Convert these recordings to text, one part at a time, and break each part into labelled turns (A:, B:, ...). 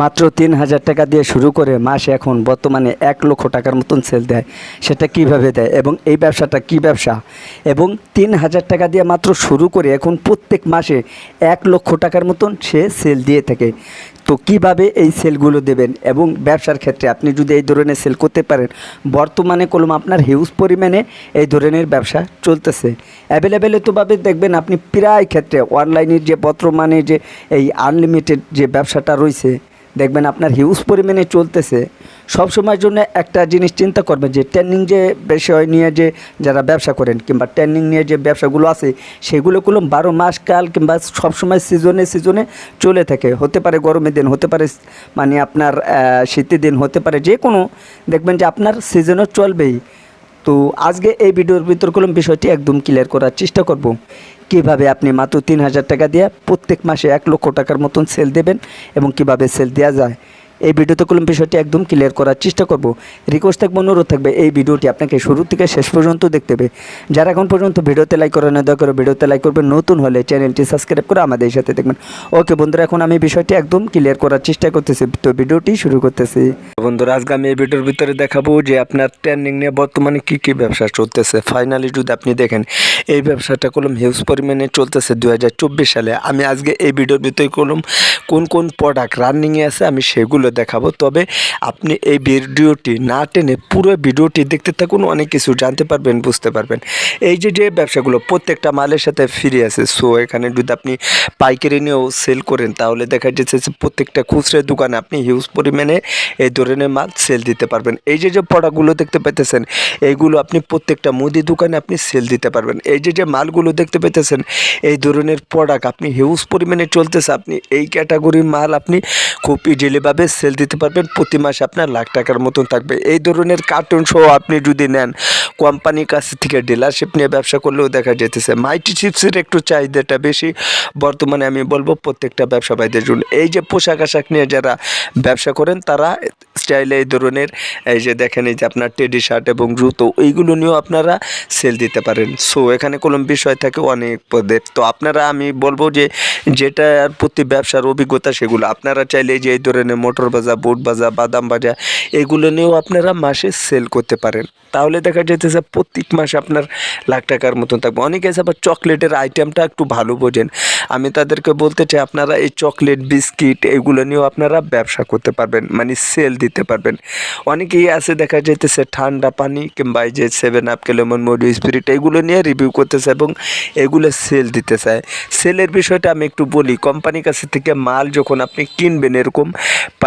A: মাত্র তিন হাজার টাকা দিয়ে শুরু করে মাসে এখন বর্তমানে এক লক্ষ টাকার মতন সেল দেয়। সেটা কীভাবে দেয় এবং এই ব্যবসাটা কি ব্যবসা? এবং তিন হাজার টাকা দিয়ে মাত্র শুরু করে এখন প্রত্যেক মাসে এক লক্ষ টাকার মতন সে সেল দিয়ে থাকে। তো কীভাবে এই সেলগুলো দেবেন এবং ব্যবসার ক্ষেত্রে আপনি যদি এই ধরনের সেল করতে পারেন, বর্তমানে কলম আপনার হিউজ পরিমাণে এই ধরনের ব্যবসা চলতেছে। অ্যাভেলেবেল তোভাবে দেখবেন আপনি প্রায় ক্ষেত্রে অনলাইনের যে বর্তমানে যে এই আনলিমিটেড যে ব্যবসাটা রয়েছে দেখবেন আপনার হিউজ পরিমাণে চলতেছে। সব সময়ের জন্য একটা জিনিস চিন্তা করবেন যে ট্রেনিং যে বিষয় নিয়ে যে যারা ব্যবসা করেন কিংবা ট্রেনিং নিয়ে যে ব্যবসাগুলো আছে সেগুলো কোনো বারো মাস কাল কিংবা সবসময় সিজনে সিজনে চলে থাকে। হতে পারে গরমের দিন, হতে পারে মানে আপনার শীতের দিন, হতে পারে যে কোনো। দেখবেন যে আপনার সিজনও চলবেই। তো আজকে এই ভিডিওর ভিতর বিষয়টি একদম ক্লিয়ার করার চেষ্টা করব। কীভাবে আপনি মাত্র তিন হাজার টাকা দিয়ে প্রত্যেক মাসে এক লক্ষ টাকার মতন সেল দেবেন এবং কীভাবে সেল দেওয়া যায়। এই ভিডিওতে কলম বিষয়টি একদম ক্লিয়ার করার চেষ্টা করব। রিকোয়েস্ট থাকবে, অনুরোধ থাকবে, এই ভিডিওটি আপনাকে শুরু থেকে শেষ পর্যন্ত দেখতে হবে। যারা এখন পর্যন্ত ভিডিওতে লাইক না, দয়া করে ভিডিওতে লাইক করবেন। নতুন হলে চ্যানেলটি সাবস্ক্রাইব করে আমাদের সাথে দেখবেন ওকে বন্ধুরা, এখন আমি বিষয়টি একদম ক্লিয়ার করার চেষ্টা করতেছি। তো ভিডিওটি শুরু করতেছি। বন্ধুরা, আজকে আমি এই ভিডিওর ভিতরে দেখাবো যে আপনার ট্রেন্ডিং নিয়ে বর্তমানে কি কি ব্যবসা চলতেছে। ফাইনালি যদি আপনি দেখেন, এই ব্যবসাটা কলম হিউজ পরিমাণে চলতেছে দুই হাজার চব্বিশ সালে। আমি আজকে এই ভিডিওর ভিতরে কলম কোন কোন প্রোডাক্ট রানিংয়ে আছে, আমি সেগুলো দেখাবো। তবে আপনি এই ভিডিওটি না টেনে পুরো ভিডিওটি দেখতে থাকুন, অনেক কিছু জানতে পারবেন, বুঝতে পারবেন। এই যে যে ব্যবসাগুলো প্রত্যেকটা মালের সাথে ফিরে আছে সো এখানে যদি আপনি পাইকারি নিয়েও সেল করেন, তাহলে দেখা যাচ্ছে যে প্রত্যেকটা খুচরা দোকানে আপনি হিউজ পরিমাণে এই ধরনের মাল সেল দিতে পারবেন। এই যে যে প্রোডাক্টগুলো দেখতে পেতেছেন এইগুলো আপনি প্রত্যেকটা মুদি দোকানে আপনি সেল দিতে পারবেন। এই যে যে মালগুলো দেখতে পেতেছেন এই ধরনের প্রোডাক্ট আপনি হিউজ পরিমাণে চলতেছে, আপনি এই ক্যাটাগরির মাল আপনি খুব ইজিলিভাবে সেল দিতে পারবেন। প্রতি মাসে আপনার লাখ টাকার মতন থাকবে। এই ধরনের কার্টুন সহ আপনি যদি নেন কোম্পানির কাছ থেকে ডিলারশিপ নিয়ে ব্যবসা করলেও দেখা যেতেছে মাইটি চিপসের একটু চাহিদাটা বেশি। বর্তমানে আমি বলব, প্রত্যেকটা ব্যবসা জন্য। এই যে পোশাক আশাক নিয়ে যারা ব্যবসা করেন, তারা চাইলে এই ধরনের, এই যে দেখেন, এই যে আপনার টেডি শার্ট এবং জুতো, এইগুলো নিয়েও আপনারা সেল দিতে পারেন। সো এখানে কোনো বিষয় থাকে, অনেক পদের। তো আপনারা, আমি বলব যে, যেটার প্রতি ব্যবসার অভিজ্ঞতা সেগুলো। আপনারা চাইলে যে এই ধরনের মোটর বাজার বুট বাজার বাদাম বাজার এগুলো নিয়েও আপনারা মাসে সেল করতে পারেন। তাহলে দেখা যেতেছে প্রত্যেক মাসে আপনার লাখ টাকার মতন থাকবে। অনেকে আছে আবার চকলেটের আইটেমটা একটু ভালো বোঝেন। আমি তাদেরকে বলতে চাই, আপনারা এই চকলেট, বিস্কিট এগুলো নিয়েও আপনারা ব্যবসা করতে পারবেন মানে সেল দিতে পারবেন। অনেকেই আছে দেখা যেতেছে ঠান্ডা পানি কিংবা এই যে সেভেন আপ লেমন মডু স্পিরিট এগুলো নিয়ে রিভিউ করতেছে এবং এগুলো সেল দিতে চায়। সেলের বিষয়টা আমি একটু বলি কোম্পানির কাছে থেকে মাল যখন আপনি কিনবেন এরকম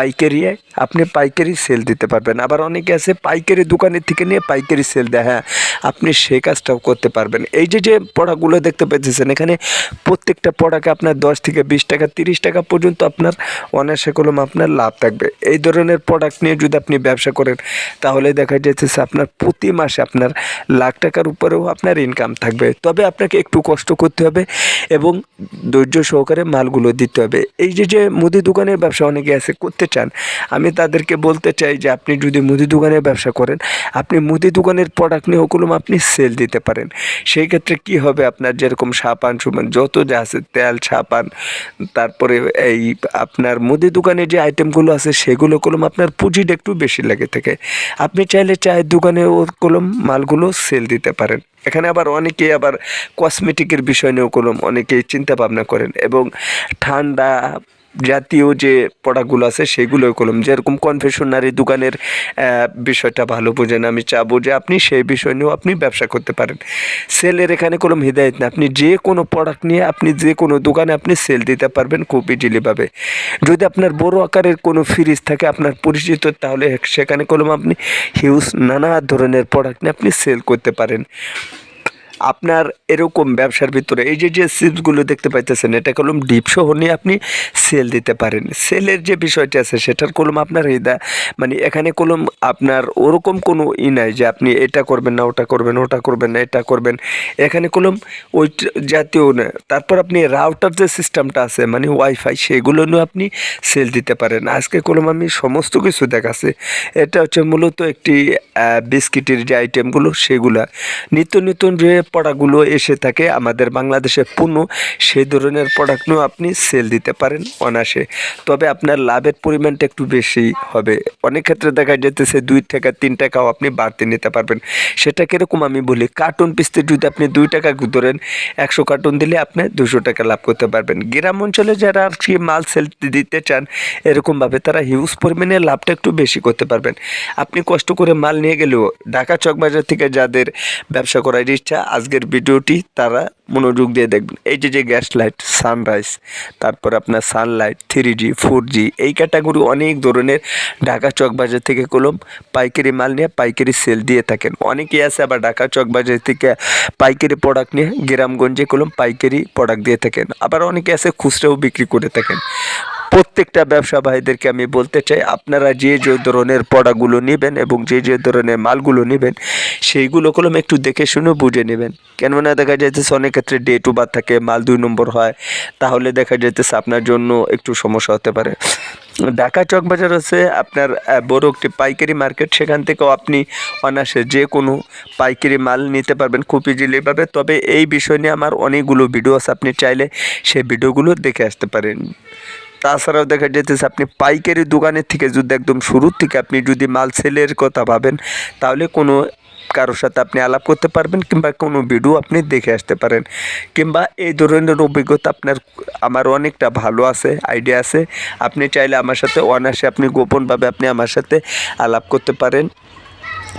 A: পাইকারি, আপনি পাইকারি সেল দিতে পারবেন। আবার অনেকে আছে পাইকারি দোকানের থেকে নিয়ে পাইকারি সেল দেয় হ্যাঁ আপনি সেই কাজটাও করতে পারবেন। এই যে যে পড়াগুলো দেখতে পেতেছেন এখানে প্রত্যেকটা পড়াকে আপনার দশ থেকে বিশ টাকা, তিরিশ টাকা পর্যন্ত আপনার অনায়াসে কলম আপনার লাভ থাকবে। এই ধরনের প্রোডাক্ট নিয়ে যদি আপনি ব্যবসা করেন, তাহলে দেখা যাচ্ছে আপনার প্রতি মাসে আপনার লাখ টাকার উপরেও আপনার ইনকাম থাকবে। তবে আপনাকে একটু কষ্ট করতে হবে এবং ধৈর্য সহকারে মালগুলো দিতে হবে। এই যে যে মুদি দোকানের ব্যবসা অনেকে আছে, করতে চান। আমি তাদেরকে বলতে চাই যে, আপনি যদি মুদি দোকানের ব্যবসা করেন, আপনি মুদি দোকানের প্রোডাক্ট নিয়ে ওগুলো আপনি সেল দিতে পারেন। সেই ক্ষেত্রে কি হবে আপনার? যেরকম সাপান সুবান যত যা আছে, তেল সাবান তারপরে এই আপনার মুদি দোকানে যে আইটেমগুলো আছে, সেগুলো কলম আপনার পুঁজিটা একটু বেশি লাগে থাকে। আপনি চাইলে চায়ের দোকানে ও কলম মালগুলো সেল দিতে পারেন। এখানে আবার অনেকেই আবার কসমেটিকের বিষয় নিয়েও কলম অনেকেই চিন্তা ভাবনা করেন এবং ঠান্ডা জাতীয় যে প্রোডাক্টগুলো আছে সেগুলোই কলম। যেরকম কনফেশনারি দোকানের বিষয়টা ভালো বোঝেন আমি চাবো যে আপনি সেই বিষয় নিয়েও আপনি ব্যবসা করতে পারেন। সেলের এখানে কলম হৃদায়ত না আপনি যে কোনো প্রোডাক্ট নিয়ে আপনি যে কোনো দোকানে আপনি সেল দিতে পারবেন খুব ইজিলিভাবে যদি আপনার বড় আকারের কোনো ফ্রিজ থাকে, আপনার পরিচিত, তাহলে সেখানে কলম আপনি হিউজ নানা ধরনের প্রোডাক্ট নিয়ে আপনি সেল করতে পারেন। আপনার এরকম ব্যবসার ভিতরে এই যে যে সিপসগুলো দেখতে পাইতেছেন, এটা কলম ডিপ সহ নিয়ে আপনি সেল দিতে পারেন। সেলের যে বিষয়টি আছে, সেটার কলম আপনার হৃদা মানে এখানে কলম আপনার ওরকম কোনো ই নাই যে আপনি এটা করবেন না, ওটা করবেন ওটা করবেন না, এটা করবেন। এখানে কলম ওই জাতীয় না। তারপর আপনি রাউটার যে সিস্টেমটা আছে মানে ওয়াইফাই সেগুলো নিয়ে আপনি সেল দিতে পারেন। আজকে কলম আমি সমস্ত কিছু দেখাচ্ছি। এটা হচ্ছে মূলত একটি বিস্কিটের যে আইটেমগুলো সেগুলা। নিত্য নতুন যে প্রোডাক্টগুলো এসে থাকে, আমাদের বাংলাদেশে পণ্য সেই ধরনের প্রোডাক্টও আপনি সেল দিতে পারেন অনায়াসে। তবে আপনার লাভের পরিমাণটা একটু বেশি হবে। অনেক ক্ষেত্রে দেখা যেতেছে দুই টাকা, তিন টাকাও আপনি বাড়তে নিতে পারবেন। সেটা কীরকম আমি বলি কার্টুন পিসতে যদি আপনি দুই টাকা ধরেন, একশো কার্টুন দিলে আপনি দুশো টাকা লাভ করতে পারবেন। গ্রাম অঞ্চলে যারা আর কি মাল সেল দিতে চান, এরকমভাবে তারা হিউজ পরিমাণে লাভটা একটু বেশি করতে পারবেন। আপনি কষ্ট করে মাল নিয়ে গেলেও ঢাকা চকবাজার থেকে যাদের ব্যবসা করার ইচ্ছা আজকের ভিডিওটি তারা মনোযোগ দিয়ে দেখবেন। এই যে যে গ্যাস লাইট সানরাইজ তারপর আপনার sunlight three G four G এই ক্যাটাগরি অনেক ধরনের ঢাকা চকবাজার থেকে কলম পাইকারি মাল নিয়ে পাইকারি সেল দিয়ে থাকেন। অনেকেই আছে আবার ঢাকা চকবাজার থেকে পাইকারি প্রোডাক্ট নিয়ে গ্রামগঞ্জে কলম পাইকারি প্রোডাক্ট দিয়ে থাকেন। আবার অনেকে আছে খুচরাও বিক্রি করে থাকেন। প্রত্যেকটা ব্যবসা ভাইদেরকে আমি বলতে চাই, আপনারা যে যে ধরনের পড়াগুলো নেবেন এবং যে যে ধরনের মালগুলো নেবেন, সেইগুলো কলম একটু দেখে শুনে বুঝে নেবেন। কেননা দেখা যাইতেছে অনেক ক্ষেত্রে ডে টু বার থাকে, মাল দুই নম্বর হয়, তাহলে দেখা যাইতেছে আপনার জন্য একটু সমস্যা হতে পারে। ঢাকা চকবাজার হচ্ছে আপনার বড় একটি পাইকারি মার্কেট, সেখান থেকেও আপনি অনায়াসে যে কোনো পাইকারি মাল নিতে পারবেন খুব ইজিলিভাবে তবে এই বিষয় নিয়ে আমার অনেকগুলো ভিডিও আছে, আপনি চাইলে সেই ভিডিওগুলো দেখে আসতে পারেন। তাছাড়াও দেখা যেতেছে আপনি পাইকারি দোকানের থেকে যদি একদম শুরুর থেকে আপনি যদি মাল সেলের কথা ভাবেন, তাহলে কোনো কারোর সাথে আপনি আলাপ করতে পারবেন কিংবা কোনো ভিডিও আপনি দেখে আসতে পারেন। কিংবা এই ধরনের অভিজ্ঞতা আপনার, আমার অনেকটা ভালো আছে আইডিয়া আছে। আপনি চাইলে আমার সাথে অনায়াসে আপনি গোপনভাবে আপনি আমার সাথে আলাপ করতে পারেন।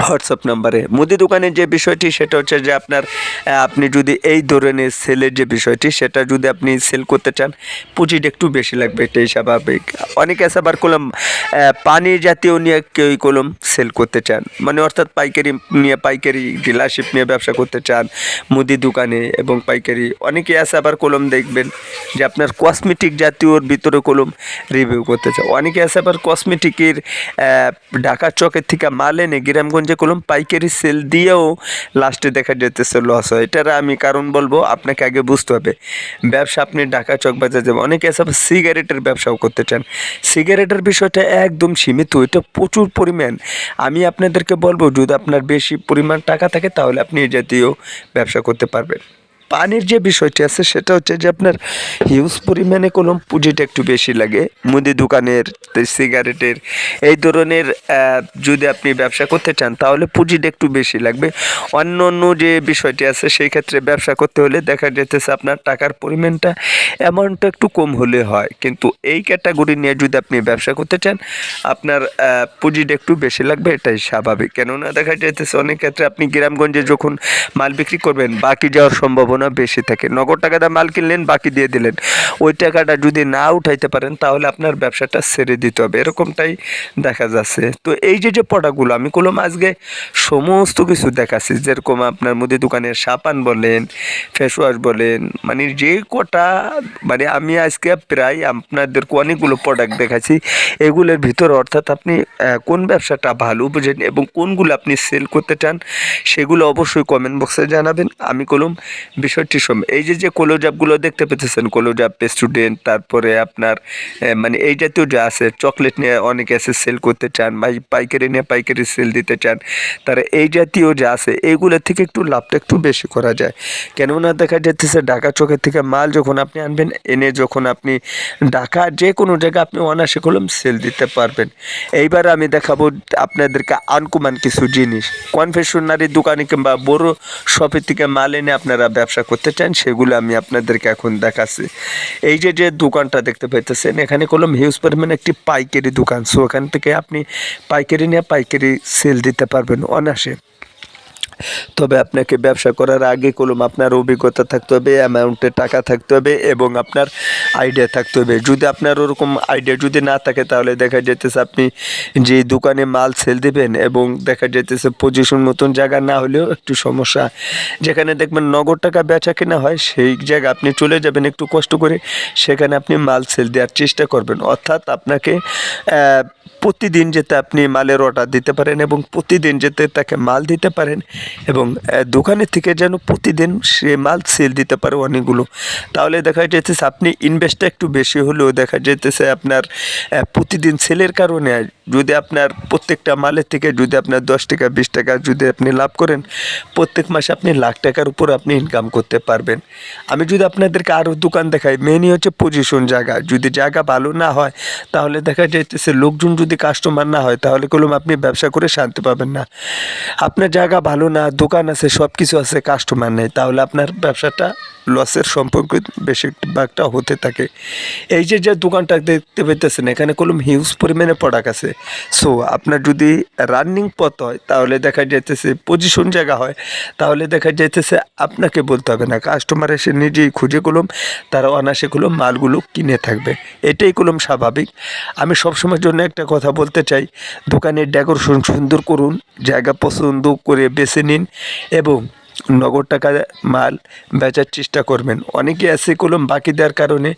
A: হোয়াটসঅ্যাপ নাম্বারে। মুদি দোকানের যে বিষয়টি, সেটা হচ্ছে যে আপনার আপনি যদি এই ধরনের সেলের যে বিষয়টি, সেটা যদি আপনি সেল করতে চান, পুঁজিটা একটু বেশি লাগবে এটাই স্বাভাবিক। অনেকে আছে আবার কলম পানি জাতীয় নিয়ে কেউই কলম সেল করতে চান। মানে অর্থাৎ পাইকারি নিয়ে, পাইকারি ডিলারশিপ নিয়ে ব্যবসা করতে চান মুদি দোকানে এবং পাইকারি। অনেকে আছে আবার কলম দেখবেন যে আপনার কসমেটিক জাতীয়র ভিতরে কলম রিভিউ করতে চান অনেকে আছে আবার কসমেটিকের ঢাকা চকের থেকে মাল এনে গ্রামগঞ্জে কলম পাইকারি সেল দিয়েও লাস্টে দেখা যেতেছে লস হয়। এটার আমি কারণ বলব, আপনাকে আগে বুঝতে হবে। ব্যবসা আপনি ঢাকা চক বাজার যাবেন। অনেকে আছে সিগারেটের ব্যবসাও করতে চান। সিগারেটের বিষয়টা একদম সীমিত, এটা প্রচুর পরিমাণ। আমি আপনাদেরকে বলব, যদি আপনার বেশি পরিমাণ টাকা থাকে, তাহলে আপনি জাতীয় ব্যবসা করতে পারবেন। পানির যে বিষয়টি আছে, সেটা হচ্ছে যে আপনার হিউজ পরিমাণে কলম পুঁজিটা একটু বেশি লাগে। মুদি দোকানের সিগারেটের এই ধরনের যদি আপনি ব্যবসা করতে চান, তাহলে পুঁজিটা একটু বেশি লাগবে। অন্য অন্য যে বিষয়টি আছে, সেই ক্ষেত্রে ব্যবসা করতে হলে দেখা যেতেছে আপনার টাকার পরিমাণটা অ্যামাউন্টটা একটু কম হলে হয়। কিন্তু এই ক্যাটাগরি নিয়ে যদি আপনি ব্যবসা করতে চান, আপনার পুঁজিটা একটু বেশি লাগবে, এটাই স্বাভাবিক। কেননা দেখা যেতেছে অনেক ক্ষেত্রে আপনি গ্রামগঞ্জে যখন মাল বিক্রি করবেন, বাকি যাওয়ার সম্ভাবনা বেশি থাকে। নগদ টাকা দিয়ে মাল কিনলেন, বাকি দিয়ে দিলেন। ওই টাকাটা যদি না উঠাইতে পারেন, তাহলে আপনার ব্যবসাটা ছেড়ে দিতে হবে। এরকমটাই দেখা যাচ্ছে। তো এই যে যে প্রোডাক্টগুলো আমি কলম আজকে সমস্ত কিছু দেখাচ্ছি। যেরকম আপনার মুদি দোকানের সাবান বলেন ফেস ওয়াশ বলেন মানে যে কটা মানে আমি আজকে প্রায় আপনাদেরকে অনেকগুলো প্রোডাক্ট দেখাচ্ছি। এগুলোর ভিতর অর্থাৎ আপনি কোন ব্যবসাটা ভালো বুঝেন এবং কোনগুলো আপনি সেল করতে চান, সেগুলো অবশ্যই কমেন্ট বক্সে জানাবেন। আমি কলম বিষয়টি এই যে যে কলোজাপগুলো দেখতে পেতেছেন কলোজাপ স্টুডেন্ট তারপরে আপনার মানে এই জাতীয় যা আছে চকলেট নিয়ে অনেকে আছে সেল করতে চান, বা পাইকারি নিয়ে পাইকারি সেল দিতে চান, তারা এই জাতীয় যা আছে এইগুলোর থেকে একটু লাভটা একটু বেশি করা যায়। কেননা দেখা যাচ্ছে ঢাকা চোখের থেকে মাল যখন আপনি আনবেন, এনে যখন আপনি ঢাকা যে কোনো জায়গায় আপনি অনায়াসে কলম সেল দিতে পারবেন। এইবার আমি দেখাবো আপনাদেরকে আনকুমান কিছু জিনিস। কনফেশনারি দোকানে কিংবা বড় শপের থেকে মাল এনে আপনারা ব্যবসা করতে চান, সেগুলো আমি আপনাদেরকে এখন দেখাচ্ছি। এই যে যে দোকানটা দেখতে পাইতেছেন, এখানে কলম হিউজ পরিমাণে একটি পাইকারি দোকান। সো ওখান থেকে আপনি পাইকারি নিয়ে পাইকারি সেল দিতে পারবেন অনায়াসে। তবে আপনাকে ব্যবসা করার আগে কলম আপনার অভিজ্ঞতা থাকতে হবে অ্যামাউন্টে টাকা থাকতে হবে এবং আপনার আইডিয়া থাকতে হবে। যদি আপনার ওরকম আইডিয়া যদি না থাকে, তাহলে দেখা যেতেছে আপনি যে দোকানে মাল সেল দেবেন এবং দেখা যেতেছে পজিশন মতন জায়গা না হলেও একটু সমস্যা। যেখানে দেখবেন নগদ টাকা বেচা কেনা হয়, সেই জায়গা আপনি চলে যাবেন একটু কষ্ট করে, সেখানে আপনি মাল সেল দেওয়ার চেষ্টা করবেন। অর্থাৎ আপনাকে প্রতিদিন যেতে আপনি মালের অর্ডার দিতে পারেন এবং প্রতিদিন যেতে তাকে মাল দিতে পারেন এবং আহ, দোকানের থেকে যেন প্রতিদিন সে মাল সেল দিতে পারে অনেকগুলো। তাহলে দেখা যেতেছে আপনি ইনভেস্টটা একটু বেশি হলেও দেখা যেতেছে আপনার প্রতিদিন সেলের কারণে যদি আপনার প্রত্যেকটা মালের থেকে যদি আপনার দশ টাকা বিশ টাকা যদি আপনি লাভ করেন প্রত্যেক মাসে আপনি লাখ টাকার উপর আপনি ইনকাম করতে পারবেন। আমি যদি আপনাদেরকে আরও দোকান দেখাই মেনই হচ্ছে পজিশন জায়গা। যদি জায়গা ভালো না হয় তাহলে দেখা যাইতেছে লোকজন যদি কাস্টমার না হয়, তাহলে কলম আপনি ব্যবসা করে শান্তি পাবেন না। আপনার জায়গা ভালো না, দোকান আছে সব কিছু আছে কাস্টমার নেই, তাহলে আপনার ব্যবসাটা লসের সম্পর্ক বেশিরভাগটা হতে থাকে। এই যে যে দোকানটা দেখতে পেতেছেন এখানে কলম হিউজ পরিমাণে প্রোডাক্ট আছে। সো আপনার যদি রানিং পথ হয়, তাহলে দেখা যাইতেছে পজিশন জায়গা হয়, তাহলে দেখা যাইতেছে আপনাকে বলতে হবে না। কাস্টমার এসে নিজেই খুঁজে কলম, তারা অনাসে কলম মালগুলো কিনে থাকবে। এটাই কলম স্বাভাবিক। আমি সবসময়ের জন্য একটা কথা বলতে চাই, দোকানের ডেকোরেশন সুন্দর করুন, জায়গা পছন্দ করে বেছে নিন এবং নগদ টাকা মাল বেচার চেষ্টা করবেন। অনেকে আছে কলম বাকি দেওয়ার কারণে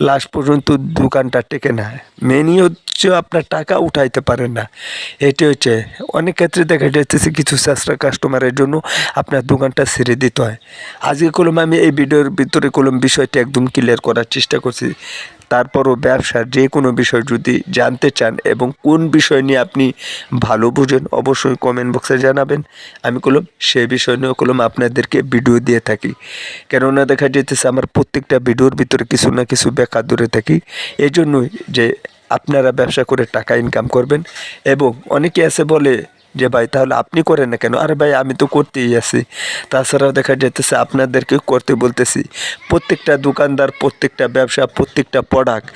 A: লাস্ট পর্যন্ত দোকানটা টেকে না। মেনই হচ্ছে আপনার টাকা উঠাইতে পারেন না। এটি হচ্ছে, অনেক ক্ষেত্রে দেখা যাচ্ছে কিছু সাশ্রা কাস্টমারের জন্য আপনার দোকানটা ছেড়ে দিতে হয়। আজকে কলম আমি এই ভিডিওর ভিতরে কলম বিষয়টি একদম ক্লিয়ার করার চেষ্টা করছি। তারপরও ব্যবসার যে কোনো বিষয় যদি জানতে চান এবং কোন বিষয় নিয়ে আপনি ভালো বুঝেন, অবশ্যই কমেন্ট বক্সে জানাবেন। আমি কলম সেই বিষয় নিয়েও কলম আপনাদেরকে ভিডিও দিয়ে থাকি। কেননা দেখা যেতেছে আমার প্রত্যেকটা ভিডিওর ভিতরে কিছু না কিছু বেকার দূরে থাকি। এই জন্যই যে আপনারা ব্যবসা করে টাকা ইনকাম করবেন এবং অনেকে আছে বলে যে ভাই, তাহলে আপনি করেন না কেন? আরে ভাই, আমি তো করতেই আছি। তাছাড়াও দেখা যেতেছে আপনাদেরকে করতে বলতেছি, প্রত্যেকটা দোকানদার, প্রত্যেকটা ব্যবসা, প্রত্যেকটা প্রোডাক্ট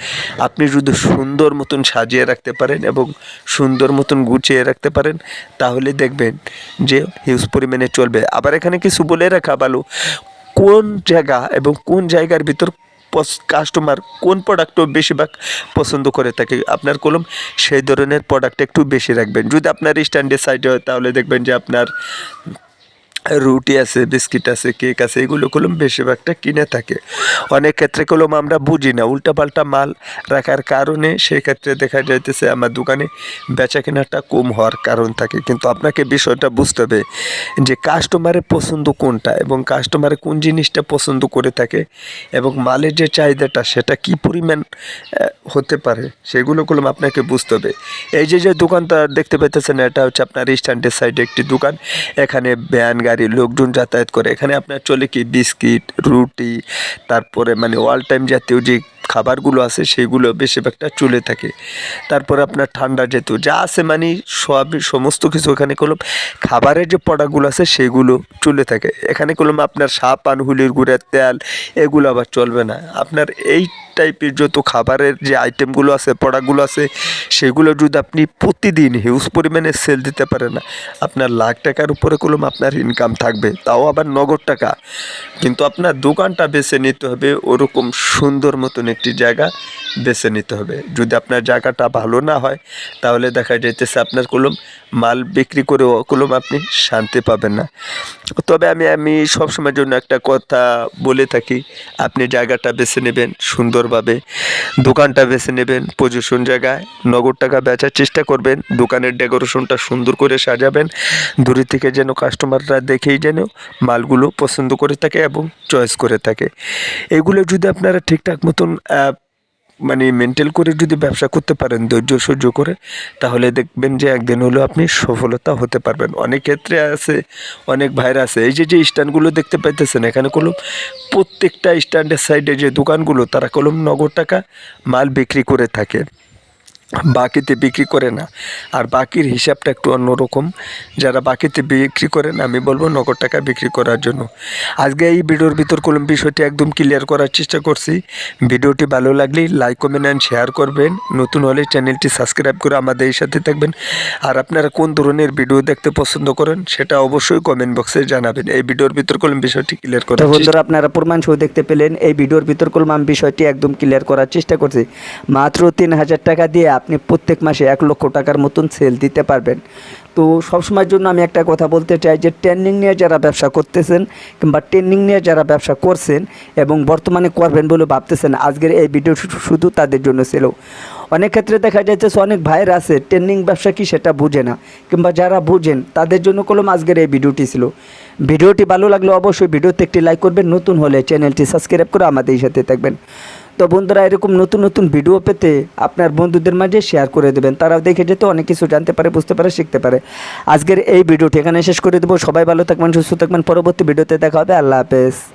A: আপনি যদি সুন্দর মতন সাজিয়ে রাখতে পারেন এবং সুন্দর মতন গুছিয়ে রাখতে পারেন, তাহলে দেখবেন যে হিউজ পরিমাণে চলবে। আবার এখানে কিছু বলে রাখা ভালো, কোন জায়গা এবং কোন জায়গার ভিতর কাস্টমার কোন প্রোডাক্ট বেশিরভাগ পছন্দ করে থাকে আপনার কলম, সেই ধরনের প্রোডাক্ট একটু বেশি রাখবেন। যদি আপনার স্ট্যান্ডের সাইডে হয়, তাহলে দেখবেন যে আপনার রুটি আছে, বিস্কিট আছে, কেক আছে, এগুলো কলম বেশিরভাগটা কিনে থাকে। অনেক ক্ষেত্রে কলম আমরা বুঝি না, উল্টাপাল্টা মাল রাখার কারণে সেই ক্ষেত্রে দেখা যাইতেছে আমার দোকানে বেচা কেনাটা কম হওয়ার কারণ থাকে। কিন্তু আপনাকে বিষয়টা বুঝতে হবে যে কাস্টমারের পছন্দ কোনটা এবং কাস্টমারে কোন জিনিসটা পছন্দ করে থাকে এবং মালের যে চাহিদাটা সেটা কি পরিমাণ হতে পারে সেগুলো কলম আপনাকে বুঝতে হবে। এই যে যে দোকানটা দেখতে পেতেছেন এটা হচ্ছে আপনার স্ট্যান্ডের সাইডে একটি দোকান। এখানে ভ্যান, গাড়ি লোকজন যাতায়াত করে। এখানে আপনার চলে কি বিস্কিট, রুটি, তারপরে মানে অল টাইম জাতীয় যে খাবারগুলো আছে, সেগুলো বেশিরভাগটা চলে থাকে। তারপরে আপনার ঠান্ডা যেহেতু, যা আছে মানে সব, সমস্ত কিছু এখানে কলম, খাবারের যে প্রোডাক্টগুলো আছে, সেগুলো চলে থাকে। এখানে কলম আপনার সাপ পান হুলির গুঁড়ের তেল, এগুলো আবার চলবে না। আপনার এই টাইপের যত খাবারের যে আইটেমগুলো আছে প্রোডাক্টগুলো আছে, সেগুলো যদি আপনি প্রতিদিন হিউজ পরিমাণে সেল দিতে পারেন না, আপনার লাখ টাকার উপরে কলম আপনার ইনকাম থাকবে, তাও আবার নগদ টাকা। কিন্তু আপনার দোকানটা বেছে নিতে হবে, ওরকম সুন্দর মতন একটি জায়গা বেছে নিতে হবে। যদি আপনার জায়গাটা ভালো না হয়, তাহলে দেখা যাইতেছে আপনার কলম, মাল বিক্রি করেও কলম আপনি শান্তি পাবেন না। তবে আমি আমি সবসময়ের জন্য একটা কথা বলে থাকি, আপনি জায়গাটা বেছে নেবেন সুন্দরভাবে, দোকানটা বেছে নেবেন পজিশন জায়গায়, নগদ টাকা বেচার চেষ্টা করবেন, দোকানের ডেকোরেশনটা সুন্দর করে সাজাবেন, দূরে থেকে যেন কাস্টমাররা দেখেই যেন মালগুলো পছন্দ করে থাকে এবং চয়েস করে থাকে। এগুলো যদি আপনারা ঠিকঠাক মতন মানে মেন্টেল করে যদি ব্যবসা করতে পারেন, ধৈর্য সহ্য করে, তাহলে দেখবেন যে একদিন হলো আপনি সফলতা হতে পারবেন। অনেক ক্ষেত্রে আছে, অনেক ভাইরা আছে। এই যে যে স্ট্যান্ডগুলো দেখতে পাইতেছেন, এখানে কলম, প্রত্যেকটা স্ট্যান্ডের সাইডে যে দোকানগুলো, তারা কলম নগদ টাকা মাল বিক্রি করে থাকে। বাকিতে বিক্রি করে না। আর বাকির হিসাবটা একটু অন্যরকম। যারা বাকিতে বিক্রি করেন আমি বলব নগদ টাকা বিক্রি করার জন্য। আজকে এই ভিডিওর ভিতর কলম বিষয়টি একদম ক্লিয়ার করার চেষ্টা করছি। ভিডিওটি ভালো লাগলে লাইক কমেন্ট অ্যান্ড শেয়ার করবেন। নতুন হলে চ্যানেলটি সাবস্ক্রাইব করে আমাদের এই সাথে থাকবেন। আর আপনারা কোন ধরনের ভিডিও দেখতে পছন্দ করেন সেটা অবশ্যই কমেন্ট বক্সে জানাবেন। এই ভিডিওর ভিতর কলম বিষয়টি ক্লিয়ার চেষ্টা
B: বন্ধুরা আপনারা প্রমাণ সহ দেখতে পেলেন এই ভিডিওর ভিতর করলাম আমি বিষয়টি একদম ক্লিয়ার করার চেষ্টা করছি। মাত্র তিন হাজার টাকা দিয়ে আপনি প্রত্যেক মাসে এক লক্ষ টাকার মতন সেল দিতে পারবেন। তো সবসময়ের জন্য আমি একটা কথা বলতে চাই যে ট্রেনিং নিয়ে যারা ব্যবসা করতেছেন কিংবা ট্রেনিং নিয়ে যারা ব্যবসা করছেন এবং বর্তমানে করবেন বলে ভাবতেছেন, আজকের এই ভিডিও শুধু তাদের জন্য ছিল অনেক ক্ষেত্রে দেখা যাচ্ছে অনেক ভাইয়ের আছে ট্রেনিং ব্যবসা কি সেটা বুঝে না, কিংবা যারা বুঝেন তাদের জন্য কলম আজকের এই ভিডিওটি ছিল। ভিডিওটি ভালো লাগলে অবশ্যই ভিডিওতে একটি লাইক করবেন, নতুন হলে চ্যানেলটি সাবস্ক্রাইব করে আমাদের সাথে থাকবেন। তো বন্ধুরা, এরকম নতুন নতুন ভিডিও পেতে আপনার বন্ধুদের মাঝে শেয়ার করে দেবেন। তারাও দেখে যেতে অনেক কিছু জানতে পারে, বুঝতে পারে, শিখতে পারে। আজকের এই ভিডিওটি এখানে শেষ করে দেবো। সবাই ভালো থাকবেন, সুস্থ থাকবেন। পরবর্তী ভিডিওতে দেখা হবে। আল্লাহ হাফেজ।